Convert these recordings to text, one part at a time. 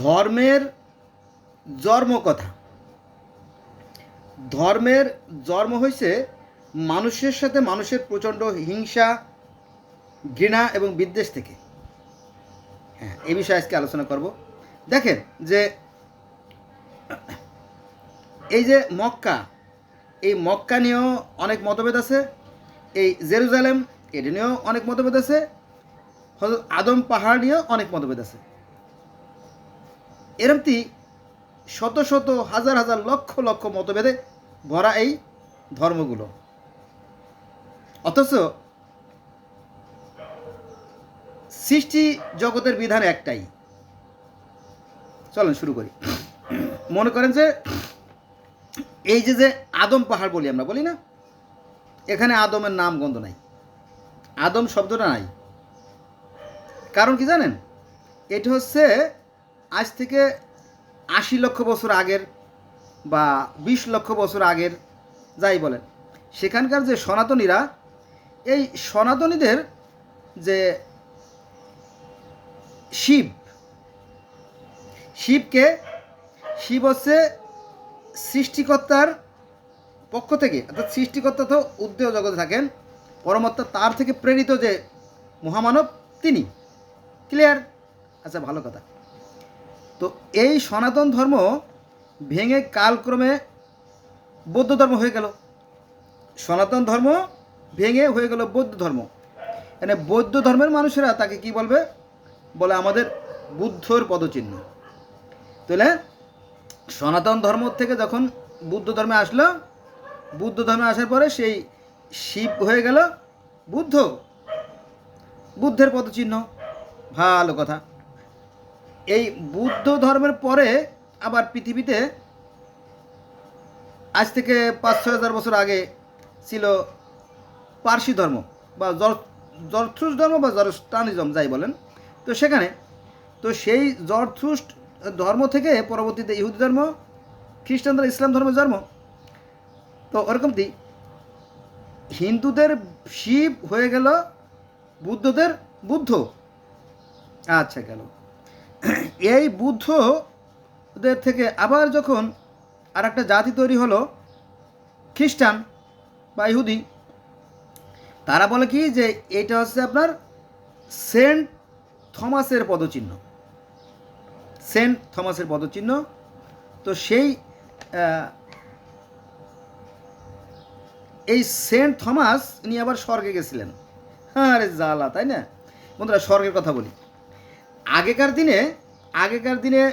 ধর্মের জন্ম কথা। ধর্মের জন্ম হয়েছে মানুষের সাথে মানুষের প্রচণ্ড হিংসা, ঘৃণা এবং বিদ্বেষ থেকে। হ্যাঁ এই বিষয়ে আজকে আলোচনা করব। দেখেন যে এই যে মক্কা, এই মক্কা নিয়েও অনেক মতভেদ আছে, এই জেরুজালেম, এটা নিয়েও অনেক মতভেদ আছে আদম পাহাড় নিয়েও অনেক মতভেদ আছে। এরমতি শত শত হাজার হাজার লক্ষ লক্ষ মতভেদে ভরা এই ধর্মগুলো। অথচ সৃষ্টি জগতের বিধান একটাই। চলেন শুরু করি। মনে করেন যে এই যে যে আদম পাহাড় বলি আমরা, বলি না? এখানে আদমের নাম গন্ধ নাই। আদম শব্দটা নাই। কারণ কি জানেন? এটা হচ্ছে আজ থেকে আশি লক্ষ বছর আগের বা বিশ লক্ষ বছর আগের যাই বলেন, সেখানকার যে সনাতনীরা, এই সনাতনীদের যে শিব, শিবকে, শিব হচ্ছে সৃষ্টিকর্তার পক্ষ থেকে, অর্থাৎ সৃষ্টিকর্তা তো উদ্দেয় জগতে থাকেন, পরমাত্মা তার থেকে প্রেরিত যে মহামানব, তিনি। ক্লিয়ার আচ্ছা ভালো কথা। তো এই সনাতন ধর্ম ভেঙে কালক্রমে বৌদ্ধ ধর্ম হয়ে গেল। সনাতন ধর্ম ভেঙে হয়ে গেল বৌদ্ধ ধর্ম। মানে বৌদ্ধ ধর্মের মানুষেরা তাকে কি বলবে? বলে আমাদের বুদ্ধর পদচিহ্ন। তাহলে সনাতন ধর্ম থেকে যখন বুদ্ধ ধর্মে আসলো, বুদ্ধ ধর্মে আসার পরে সেই শিব হয়ে গেল বুদ্ধ। বুদ্ধের পদচিহ্ন। ভালো কথা। এই বুদ্ধ ধর্মের পরে আবার পৃথিবীতে আজ থেকে পাঁচ, ছয় হাজার বছর আগে ছিল পার্সি ধর্ম বা জরথ্রুস ধর্ম বা জরস্টানিজম যাই বলেন। তো সেখানে, তো সেই জরথ্রুস্ট ধর্ম থেকে পরবর্তীতে ইহুদি ধর্ম, খ্রিস্টানদের ইসলাম ধর্মের জন্ম। তো ওরকমটি হিন্দুদের শিব হয়ে গেল বুদ্ধদের বুদ্ধ। আচ্ছা গেল। এই বুদ্ধদের থেকে আবার যখন আর একটা জাতি তৈরি হলো, খ্রিস্টান বা ইহুদি, তারা বলে কি যে এটা হচ্ছে আপনার সেন্ট থমাসের পদচিহ্ন। সেন্ট থমাসের পদচিহ্ন। তো সেই এই সেন্ট থমাস ইনি আবার স্বর্গে গেছিলেন। হ্যাঁ আরে জ্বালা, তাই না? বন্ধুরা, স্বর্গের কথা বলি। আগেকার দিনে আগেকার দিনে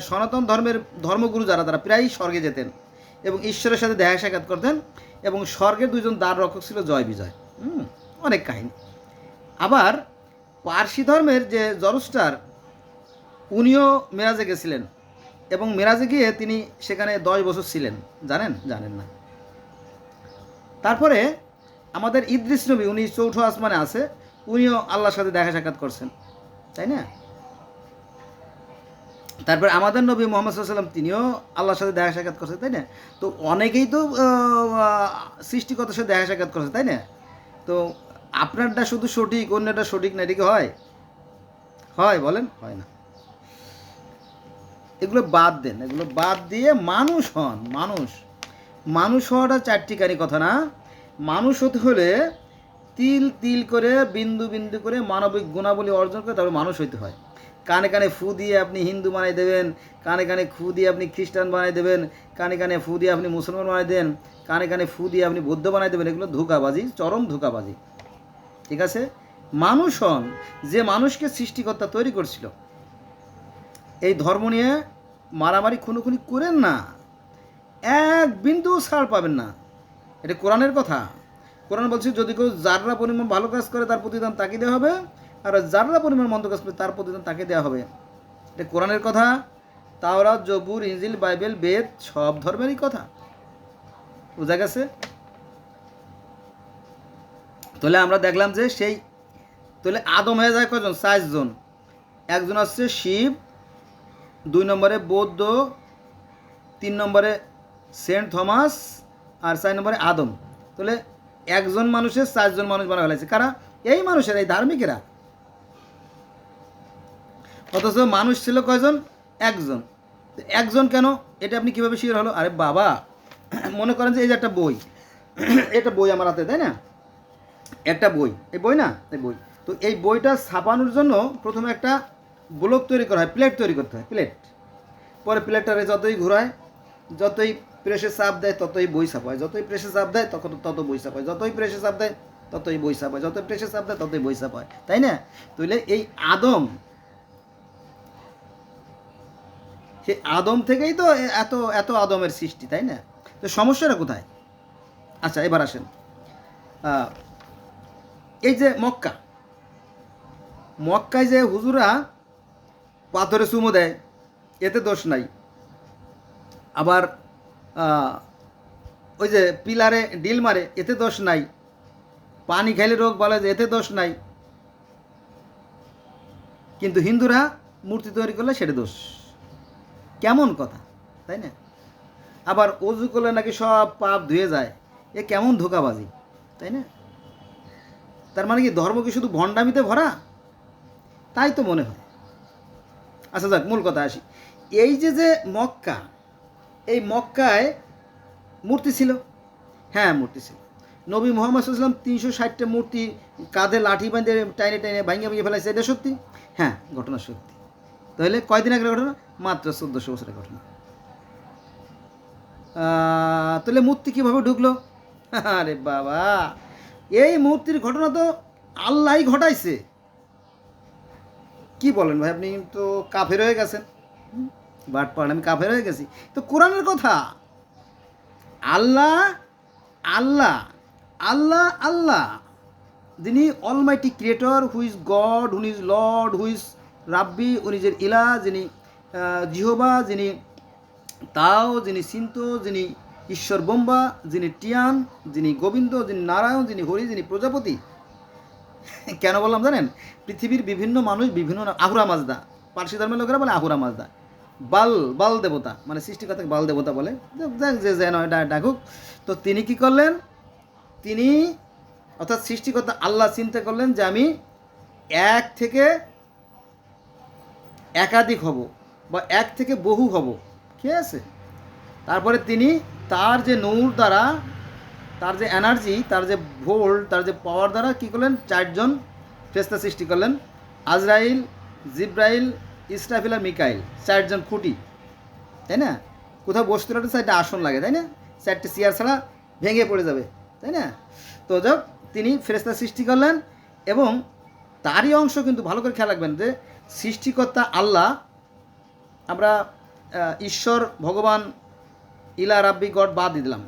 সনাতন ধর্মের ধর্মগুরু যারা, তারা প্রায়ই স্বর্গে যেতেন এবং ঈশ্বরের সাথে দেখা সাক্ষাৎ করতেন এবং স্বর্গের দুজন দ্বার রক্ষক ছিল জয় বিজয়। অনেক কাহিনী। আবার পার্সি ধর্মের যে জরস্টার উনিও মেরাজে গেছিলেন এবং মেরাজে গিয়ে তিনি সেখানে দশ বছর ছিলেন। জানেন? জানেন না। তারপরে আমাদের ইদ্রিস নবী, উনি চৌঠো আসমানে আছে, উনিও আল্লাহর সাথে দেখা সাক্ষাৎ করছেন। তাই না? তারপর আমাদের নবী মোহাম্মদ সাল্লাম তিনিও আল্লাহর সাথে দেখা সাক্ষাৎ করছেন তাই না? তো অনেকেই তো আহ, সৃষ্টিকর্তার সাথে দেখা সাক্ষাৎ করছে তাই না? তো আপনারটা শুধু সঠিক অন্যটা সঠিক না এটা কি হয়? হয় বলেন? হয় না। এগুলো বাদ দেন এগুলো বাদ দিয়ে মানুষ হন মানুষ। মানুষ হওয়াটা চারটিকারি কথা না। মানুষ হতে হলে তিল তিল করে, বিন্দু বিন্দু করে মানবিক গুণাবলী অর্জন করে তবে মানুষ হইতে হয়। কানে কানে ফু দিয়ে আপনি হিন্দু বানাই দেবেন, কানে কানে ফু দিয়ে আপনি খ্রিস্টান বানাই দেবেন, কানে কানে ফু দিয়ে আপনি মুসলমান বানাই দেন, কানে কানে ফু দিয়ে আপনি বৌদ্ধ বানাই দেবেন, এগুলো ধোকাবাজি, চরম ধোকাবাজি। ঠিক আছে? মানুষ হন, যে মানুষকে সৃষ্টিকর্তা তৈরি করছিল, এই ধর্ম নিয়ে মারামারি খুনোখুনি করেন না। এক বিন্দু ছাড় পাবেন না। এটা কোরআনের কথা। কোরআন বলছে, যদি কেউ যাররা পরিমাণ ভালো কাজ করে, তার প্রতিদান তাকে দেওয়া হবে। আর যাররা পরিমাণ মন্দ কাজ করে, তার প্রতিদান তাকে দেওয়া হবে। এটা কোরআনের কথা। তাওরা জবুর ইঞ্জিল বাইবেল, বেদ, সব ধর্মেরই কথা। বোঝা গেছে? তাহলে আমরা দেখলাম যে সেই তাহলে আদম হয়ে যায় কজন? চারজন একজন আসছে শিব, দুই নম্বরে বৌদ্ধ, তিন নম্বরে সেন্ট থমাস, আর চার নম্বরে আদম। তাহলে একজন মানুষের চারজন মানুষ বানা ফেলেছে কারা? এই মানুষের, এই ধার্মিকেরা। অথচ মানুষ ছিল কয়জন? একজন। একজন কেন? এটা আপনি কীভাবে শিওর হলো? আরে বাবা, মনে করেন যে এই যে একটা বই। এটা বই আমার হাতে, তাই না? একটা বই। এই বই না? এই বই। তো এই বইটা ছাপানোর জন্য প্রথমে একটা ব্লক তৈরি করা হয়, প্লেট তৈরি করতে হয়, প্লেট। পরে প্লেটটারে যতই ঘোরায়, যতই প্রেসে চাপ দেয়, ততই বই ছাপায় যতই প্রেসে চাপ দেয়, তখন তত বই ছাপায় যতই প্রেসে চাপ দেয়, ততই বই ছাপায় যতই প্রেসে চাপ দেয়, ততই বই ছাপায় তাই না? তাহলে এই আদম, সে আদম থেকেই তো এত এত আদমের সৃষ্টি, তাই না? তো সমস্যাটা কোথায়? আচ্ছা এবার আসেন। এই যে মক্কা, মক্কায় যে হুজুরা পাথরে চুমো দেয়, এতে দোষ নাই। আবার ওই যে পিলারে ডিল মারে, এতে দোষ নাই। পানি খাইলে রোগ বলে যে এতে দোষ নাই। কিন্তু হিন্দুরা মূর্তি তৈরি করলে সেটা দোষ। কেমন কথা, তাই না? আবার অজু করলে নাকি সব পাপ ধুয়ে যায়। এ কেমন ধোকাবাজি, তাই না? তার মানে কি ধর্ম কি শুধু ভণ্ডামিতে ভরা? তাই তো মনে হয়। আচ্ছা যাক, মূল কথা আসি। এই যে যে মক্কা এই মক্কায় মূর্তি ছিল। হ্যাঁ মূর্তি ছিল। নবী মোহাম্মদ সাল্লাম তিনশো ষাটটা মূর্তি কাঁধে লাঠি বাঁধে টাইনে টাইনে ভাঙিয়ে ভাঙিয়ে ফেলাইছে এটা সত্যি? হ্যাঁ ঘটনা সত্যি। তাহলে কয়দিন আগের ঘটনা? মাত্র চোদ্দোশো বছরের ঘটনা। তাহলে মূর্তি কীভাবে ঢুকলো? আরে বাবা! এই মূর্তির ঘটনা তো আল্লাহই ঘটাইছে। কি বলেন ভাই, আপনি তো কাফের হয়ে গেছেন? বাট পান আমি কাফের হয়ে গেছি। তো কোরআনের কথা। আল্লাহ আল্লাহ আল্লাহ আল্লাহ। যিনি almighty creator who's God who's Lord who's রাব্বি উনিজের ইলা, যিনি জিহোবা, যিনি তাও, যিনি সিন্ত, যিনি ঈশ্বর বোম্বা, যিনি টিয়ান, যিনি গোবিন্দ, যিনি নারায়ণ, যিনি হরি, যিনি প্রজাপতি। কেন বললাম জানেন? পৃথিবীর বিভিন্ন মানুষ বিভিন্ন আহুরা মাজদা। পার্সি ধর্মের লোকেরা বলে আহুরা মাজদা। বাল বাল দেবতা মানে সৃষ্টিকর্তাকে বাল দেবতা বলে। যাক, যে যেন ডাকুক। তো তিনি কি করলেন? তিনি অর্থাৎ সৃষ্টিকর্তা আল্লাহ চিন্তা করলেন যে আমি এক থেকে একাধিক হব বা এক থেকে বহু হব। ঠিক আছে? তারপরে তিনি তার যে নৌর দ্বারা তার যে এনার্জি তার যে ভোল্ট তার যে পাওয়ার দ্বারা কী করলেন? চারজন ফেস্তা সৃষ্টি করলেন। আজরাইল জিব্রাইল ইসরাফিল মিকাইল, চারজন খুঁটি, তাই না? কোথাও বসতে একটা সাইডে আসন লাগে, তাই না? চারটে চেয়ার ছাড়া ভেঙে পড়ে যাবে, তাই না? তো যাক, তিনি ফেরেস্তা সৃষ্টি করলেন এবং তারই অংশ কিন্তু ভালো করে খেয়াল রাখবেন যে সৃষ্টিকর্তা আল্লাহ, আমরা ঈশ্বর, ভগবান, ইলা রাব্বি, গড বাদ দিলাম।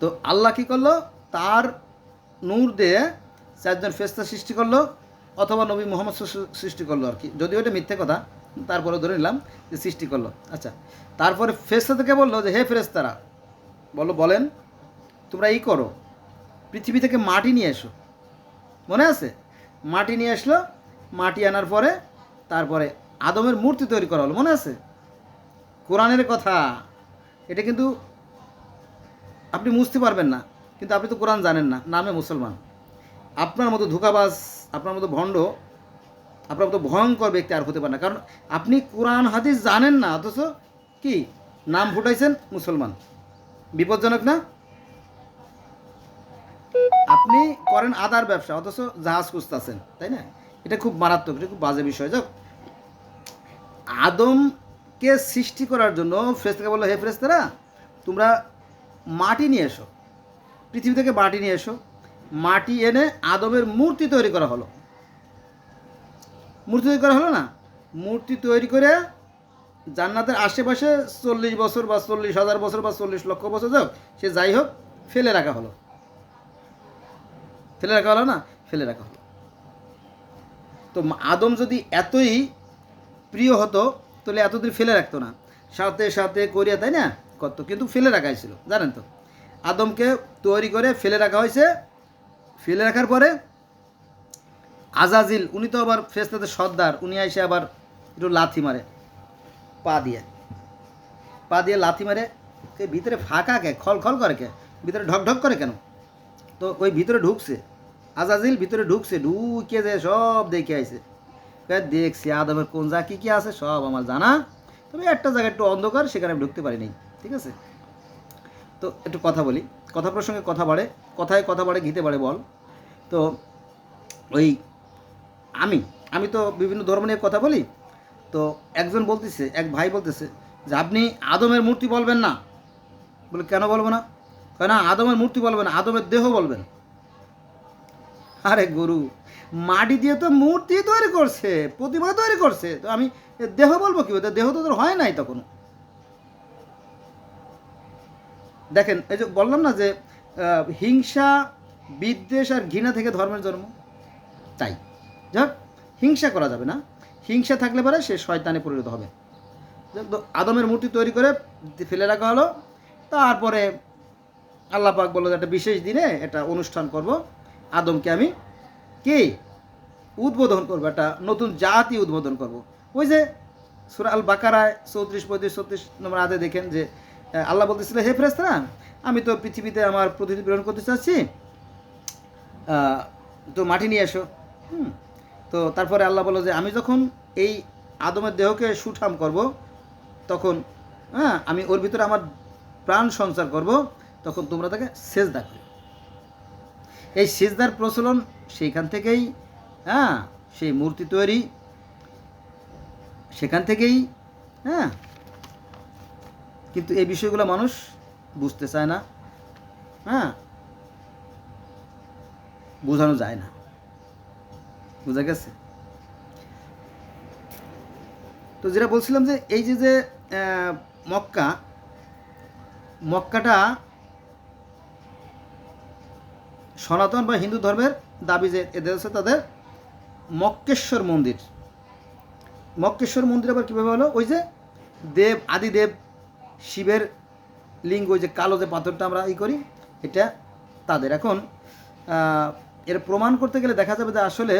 তো আল্লাহ কী করল? তার নূর দিয়ে চারজন ফেস্তা সৃষ্টি করল। অথবা নবী মোহাম্মদ সৃষ্টি করল আর কি। যদিও এটা মিথ্যে কথা, তারপরে ধরে নিলাম যে সৃষ্টি করল। আচ্ছা তারপরে ফেস্তা থেকে বলল যে, হে ফেরেস্তারা বলো, বলেন, তোমরা এই করো, পৃথিবী থেকে মাটি নিয়ে এসো। মনে আছে? মাটি নিয়ে আসলো মাটি আনার পরে তারপরে আদমের মূর্তি তৈরি করা হলো, মনে আছে? কোরআনের কথা। এটা কিন্তু আপনি বুঝতে পারবেন না, কিন্তু আপনি তো কোরআন জানেন না, নামে মুসলমান। আপনার মতো ধোকাবাজ, আপনার মতো ভণ্ড, আপনার মতো ভয়ঙ্কর ব্যক্তি আর হতে পারে না। কারণ আপনি কোরআন, হাদিস জানেন না, অথচ কি? নাম ফুটাইছেন মুসলমান। বিপজ্জনক না? আপনি করেন আদার ব্যবসা, অথচ জাহাজ খুঁজতেছেন, তাই না? এটা খুব মারাত্মক, এটা খুব বাজে বিষয়। যাক, আদমকে সৃষ্টি করার জন্য ফ্রেস্তাকে বলল, হে ফ্রেস্তারা তোমরা মাটি নিয়ে এসো, পৃথিবী থেকে মাটি নিয়ে এসো মাটি এনে আদমের মূর্তি তৈরি করা হলো। মূর্তি তৈরি করা হলো না? মূর্তি তৈরি করে জান্নাতের আশেপাশে চল্লিশ বছর বা চল্লিশ হাজার বছর বা চল্লিশ লক্ষ বছর যাক, সে যাই হোক, ফেলে রাখা হলো। ফেলে রাখা হলো না? ফেলে রাখা হলো। তো আদম যদি এতই প্রিয় হতো, তাহলে এতদিন ফেলে রাখতো না। সাথে সাথে করিয়া, তাই না? কত কিন্তু ফেলে রাখা হয়েছিল, জানেন তো? আদমকে তৈরি করে ফেলে রাখা হয়েছে ফেলে রাখার পরে আজাজিল উনি তো আবার ফেস্তাদের সর্দার উনি এসে আবার একটু লাথি মারে পা দিয়ে। পা দিয়ে লাথি মারে কে ভিতরে ফাঁকা কে? খল খল করে কে? ভিতরে ঢক ঢক করে কেন? তো ওই ভিতরে ঢুকছে আজাজিল ভিতরে ঢুকছে ঢুকে যে সব দেখে কয়, দেখছি আদমের কোন যা কী কী আছে সব আমার জানা। তবে একটা জায়গায় একটু অন্ধকার সেখানে আমি ঢুকতে পারিনি ঠিক আছে? তো একটু কথা বলি। কথা প্রসঙ্গে কথা বাড়ে, কথায় কথা বাড়ে ঘিতে বাড়ে বল। তো ওই আমি আমি তো বিভিন্ন ধর্ম নিয়ে কথা বলি, তো একজন বলতেছে, এক ভাই বলতেছে যে, আপনি আদমের মূর্তি বলবেন না? বলে, কেন বলব না? কেন আদমের মূর্তি বলবেন আদমের দেহ বলবেন। আরে গরু, মাটি দিয়ে তো মূর্তি তৈরি করছে, প্রতিমা তৈরি করছে, তো আমি দেহ বলব কি? দেহ তো তোর হয় নাই তখন দেখেন, এই যে বললাম না যে হিংসা, বিদ্বেষ আর ঘৃণা থেকে ধর্মের জন্ম। তাই। যাক, হিংসা করা যাবে না। হিংসা থাকলে পরে সে শয়তানে পরিণত হবে। আদমের মূর্তি তৈরি করে ফেলে রাখা হলো। তারপরে আল্লাহ পাক বলল যে, একটা বিশেষ দিনে একটা অনুষ্ঠান করব। আদমকে আমি কি? উদ্বোধন করব, একটা নতুন জাতি উদ্বোধন করব। ওই যে সুরা আল বাকারায় চৌত্রিশ, পঁয়ত্রিশ, ছত্রিশ নম্বর আদে দেখেন যে আল্লাহ বলতেছিল, হে ফেরেস্তারা আমি তো পৃথিবীতে আমার প্রতিনিধি প্রেরণ করতে চাচ্ছি। তো মাটি নিয়ে এসো। হুম। তো তারপরে আল্লাহ বলল যে, আমি যখন এই আদমের দেহকে সুঠাম করব, তখন হ্যাঁ আমি ওর ভিতরে আমার প্রাণ সঞ্চার করব, তখন তোমরা তাকে সেজদা করো এই সেজদার প্রচলন সেইখান থেকেই হ্যাঁ সেই মূর্তি তৈরি, সেখান থেকেই হ্যাঁ কিন্তু এই বিষয়গুলো মানুষ বুঝতে চায় না। হ্যাঁ? বোঝানো যায় না। বোঝা গেছে? তো যেটা বলছিলাম যে, এই যে যে মক্কা, মক্কাটা সনাতন বা হিন্দু ধর্মের দাবি যে এদের হচ্ছে তাদের মক্কেশ্বর মন্দির। মক্কেশ্বর মন্দির আবার কীভাবে হলো? ওই যে দেব, আদিদেব শিবের লিঙ্গ যে কালো যে পাথরটা আমরা ই করি, এটা তাদের। এখন এর প্রমাণ করতে গেলে দেখা যাবে যে আসলে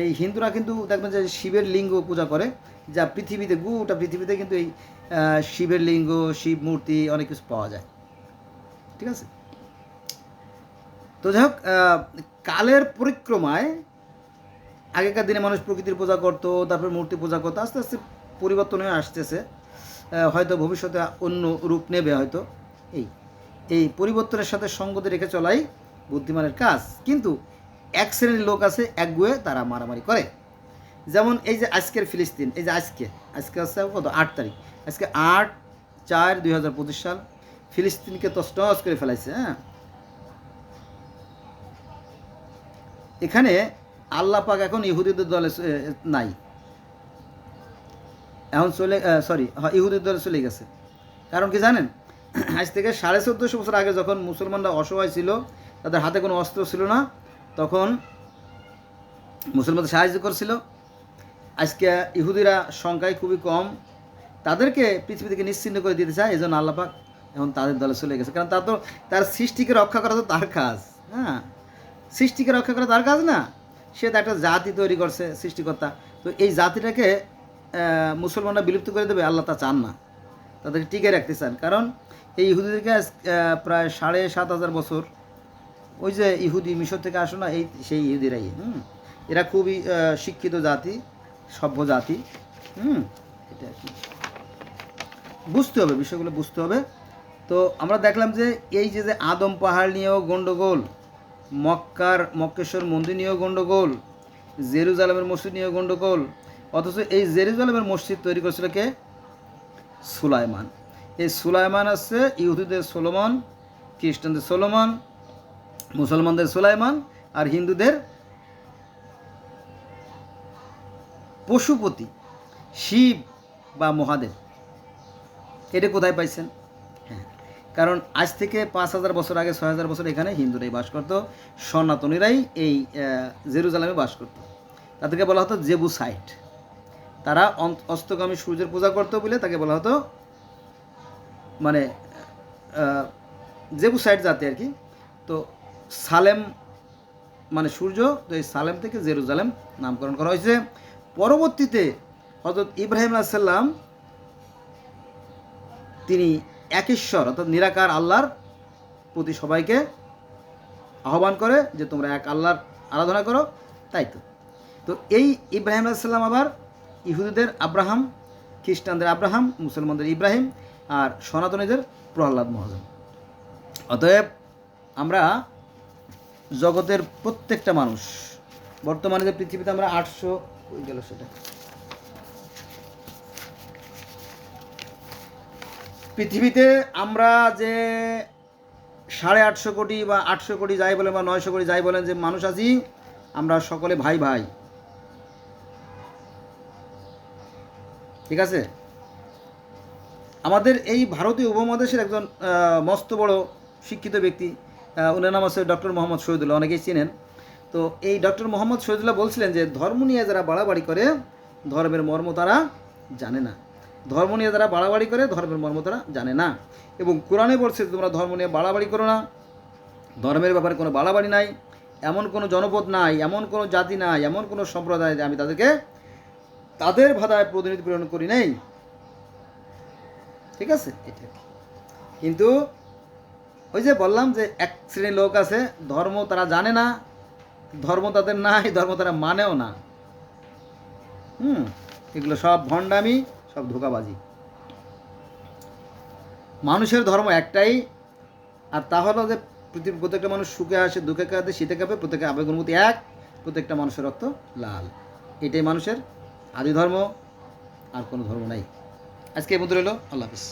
এই হিন্দুরা কিন্তু দেখবেন যে শিবের লিঙ্গ পূজা করে, যা পৃথিবীতে, গোটা পৃথিবীতে কিন্তু এই শিবের লিঙ্গ, শিব মূর্তি অনেক কিছু পাওয়া যায়। ঠিক আছে? তো যাই হোক কালের পরিক্রমায় আগেকার দিনে মানুষ প্রকৃতির পূজা করতো, তারপর মূর্তি পূজা করতো, আস্তে আস্তে পরিবর্তন হয়ে আসতেছে। হয়তো ভবিষ্যতে অন্য রূপ নেবে হয়তো। এই এই পরিবর্তনের সাথে সঙ্গতি রেখে চলাই বুদ্ধিমানের কাজ। কিন্তু এক শ্রেণির লোক আছে একগুয়ে তারা মারামারি করে। যেমন এই যে আজকের ফিলিস্তিন, এই যে আজকে আজকে আছে কত? আট তারিখ। আজকে আট চার দুই হাজার সাল ফিলিস্তিনকে তসনস করে ফেলাইছে হ্যাঁ? এখানে আল্লাহ পাক এখন ইহুদিদের দলে নাই। এখন চলে সরি ইহুদির দলে চলে গেছে। কারণ কি জানেন? আজ থেকে সাড়ে চোদ্দোশো বছর আগে যখন মুসলমানরা অসহায় ছিল, তাদের হাতে কোনো অস্ত্র ছিল না, তখন মুসলমানদের সাহায্য করছিল। আজকে ইহুদিরা সংখ্যায় খুবই কম। তাদেরকে পৃথিবী থেকে নিশ্চিন্ন করে দিতে চায় এই জন্য আল্লাপাক এখন তাদের দলে চলে গেছে। কারণ তার তো, তার সৃষ্টিকে রক্ষা করা তো তার কাজ হ্যাঁ? সৃষ্টিকে রক্ষা করা তার কাজ না। সে তো একটা জাতি তৈরি করছে সৃষ্টিকর্তা। তো এই জাতিটাকে মুসলমানরা বিলুপ্ত করে দেবে, আল্লাহ তা চান না। তাদেরকে টিকে রাখতে চান। কারণ এই ইহুদিদেরকে প্রায় সাড়ে সাত হাজার বছর, ওই যে ইহুদি মিশর থেকে আসো না, এই সেই ইহুদিরাই, হুম? এরা খুবই শিক্ষিত জাতি, সভ্য জাতি, হুম? এটা আর কি। বুঝতে হবে, বিষয়গুলো বুঝতে হবে। তো আমরা দেখলাম যে এই যে যে আদম পাহাড় নিয়েও গণ্ডগোল মক্কার মক্কেশ্বর মন্দির নিয়েও গণ্ডগোল জেরুজালামের মসজিদ নিয়েও গণ্ডগোল অথচ এই জেরুজালেমের মসজিদ তৈরি করেছিল কে? সুলাইমান। এই সুলাইমান আছে ইহুদিদের সোলোমন, খ্রিস্টানদের সোলোমন, মুসলমানদের সুলাইমান আর হিন্দুদের পশুপতি, শিব বা মহাদেব। এটা কোথায় পাইছেন? হ্যাঁ কারণ আজ থেকে পাঁচ হাজার বছর আগে, ছয় হাজার বছর এখানে হিন্দুরাই বাস করতো, সনাতনীরাই এই জেরুজালেমে বাস করতো। তাদেরকে বলা হতো জেবু সাইট তারা অস্তগামী সূর্যের পূজা করতো বলে তাকে বলা হতো মানে জেবু সাইট জাতি আর কি। তো সালেম মানে সূর্য, তো এই সালেম থেকে জেরুজালেম নামকরণ করা হয়েছে। পরবর্তীতে হজরত ইব্রাহিম আলাইসাল্লাম তিনি একেশ্বর অর্থাৎ নিরাকার আল্লাহর প্রতি সবাইকে আহ্বান করে যে তোমরা এক আল্লাহর আরাধনা করো, তাই তো। তো এই ইব্রাহিম আলাইসাল্লাম আবার ইহুদিদের আব্রাহাম, খ্রিস্টানদের আব্রাহাম, মুসলমানদের ইব্রাহিম আর সনাতনীদের প্রহ্লাদ মহাজন। অতএব আমরা জগতের প্রত্যেকটা মানুষ, বর্তমানে যে পৃথিবীতে আমরা আটশো ওই গেল সেটা? পৃথিবীতে আমরা যে সাড়ে আটশো কোটি বা আটশো কোটি যাই বলেন বা নয়শো কোটি যাই বলেন যে মানুষ আছি, আমরা সকলে ভাই ভাই ঠিক আছে? আমাদের এই ভারতীয় উপমহাদেশের একজন মস্ত বড় শিক্ষিত ব্যক্তি ওনার নাম আছে ডক্টর মোহাম্মদ শহীদুল্লাহ, অনেকেই চিনেন। তো এই ডক্টর মোহাম্মদ শহীদুল্লাহ বলছিলেন যে, ধর্ম নিয়ে যারা বাড়াবাড়ি করে, ধর্মের মর্ম তারা জানে না। ধর্ম নিয়ে যারা বাড়াবাড়ি করে, ধর্মের মর্ম তারা জানে না। এবং কোরআনে বলছে তোমরা ধর্ম নিয়ে বাড়াবাড়ি করো না। ধর্মের ব্যাপারে কোনো বাড়াবাড়ি নাই। এমন কোনো জনপদ নাই, এমন কোনো জাতি নাই, এমন কোনো সম্প্রদায় যে আমি তাদেরকে তাদের ভাষায় প্রতিনিধি প্রেরণ করি নাই। ঠিক আছে? এটা কিন্তু ওই যে বললাম যে এক শ্রেণির লোক আছে, ধর্ম তারা জানে না, ধর্ম তাদের নাই, ধর্ম তারা মানেও না। হুম, এগুলো সব ভণ্ডামি, সব ধোকাবাজি। মানুষের ধর্ম একটাই, আর তা হলো যে পৃথিবীর প্রত্যেকটা মানুষ সুখে আসে দুঃখে কাঁদে, শীতে কাঁপে, প্রত্যেকের আবেগ অনুভূতি এক, প্রত্যেকটা মানুষের রক্ত লাল। এটাই মানুষের আদি ধর্ম আর কোনো ধর্ম নাই। আজকে এই মধ্যে রইল আল্লাহ হাফিজ।